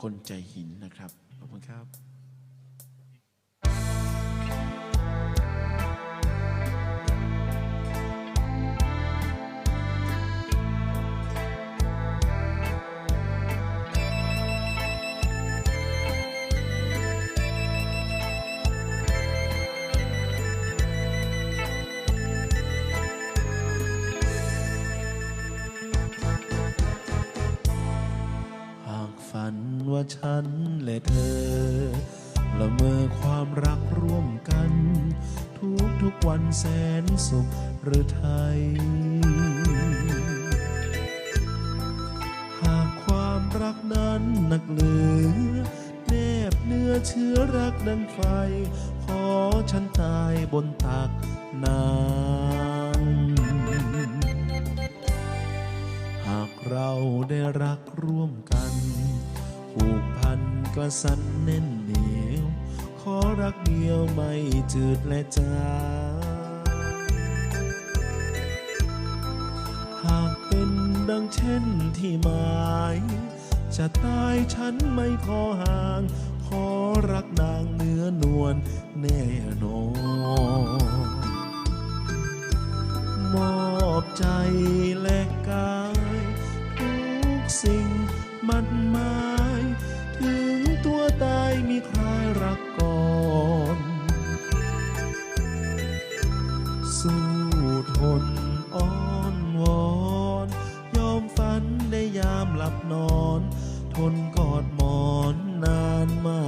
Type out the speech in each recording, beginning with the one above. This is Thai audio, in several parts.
คนใจหินนะครับ ขอบคุณครับ ฉันและเธอ ละเมอความรักร่วมกัน ทุกทุกวันแสนสุขหรือไทย หากความรักนั้นหนักเหลือแนบเนื้อเชื้อรักดังไฟ ขอฉันตายบนตักนางหากเราได้รักร่วมกัน ผูกพันกระสันแน่นเหนียว ขอรักเดียวไม่จืดและจางหากเป็นดังเช่นที่หมาย จะตายฉันไม่ขอห่าง ขอรักนางเนื้อนวลแน่นอนมอบใจและกาย ทุกสิ่งมันมา ถึงตัวตายมีใครรักก่อน สู้ทนอ้อนวอน ยอมฝันในยามหลับนอน ทนกอดหมอนนานมา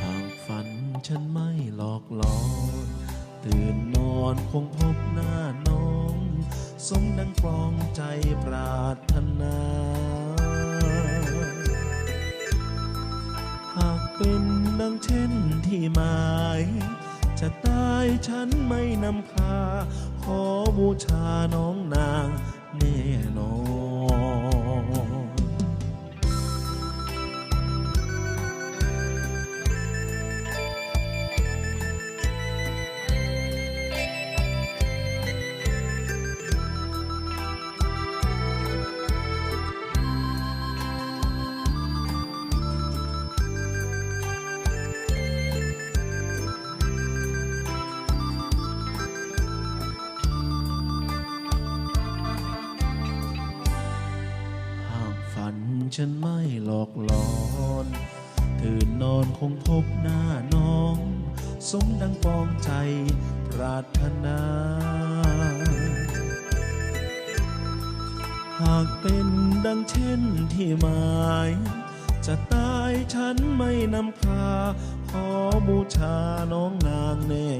หากฝันฉันไม่หลอกหลอน ตื่นนอนคงพบหน้าน สมดังปรองใจปรารถนา หากเป็นดังเช่นที่หมาย จะตายฉันไม่นำพา ขอบูชาน้องนางแน่นอน ฉันไม่หลอกหลอนตื่นนอนคงพบหน้าน้อง สมดังปองใจปรารถนา หากเป็นดังเช่นที่หมาย จะตายฉันไม่นำพา ขอบูชาน้องนางแน่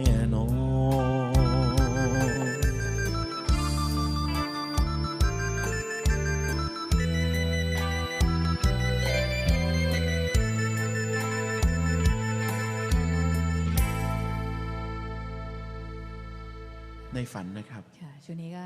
ในฝันนะครับ ค่ะช่วงนี้ก็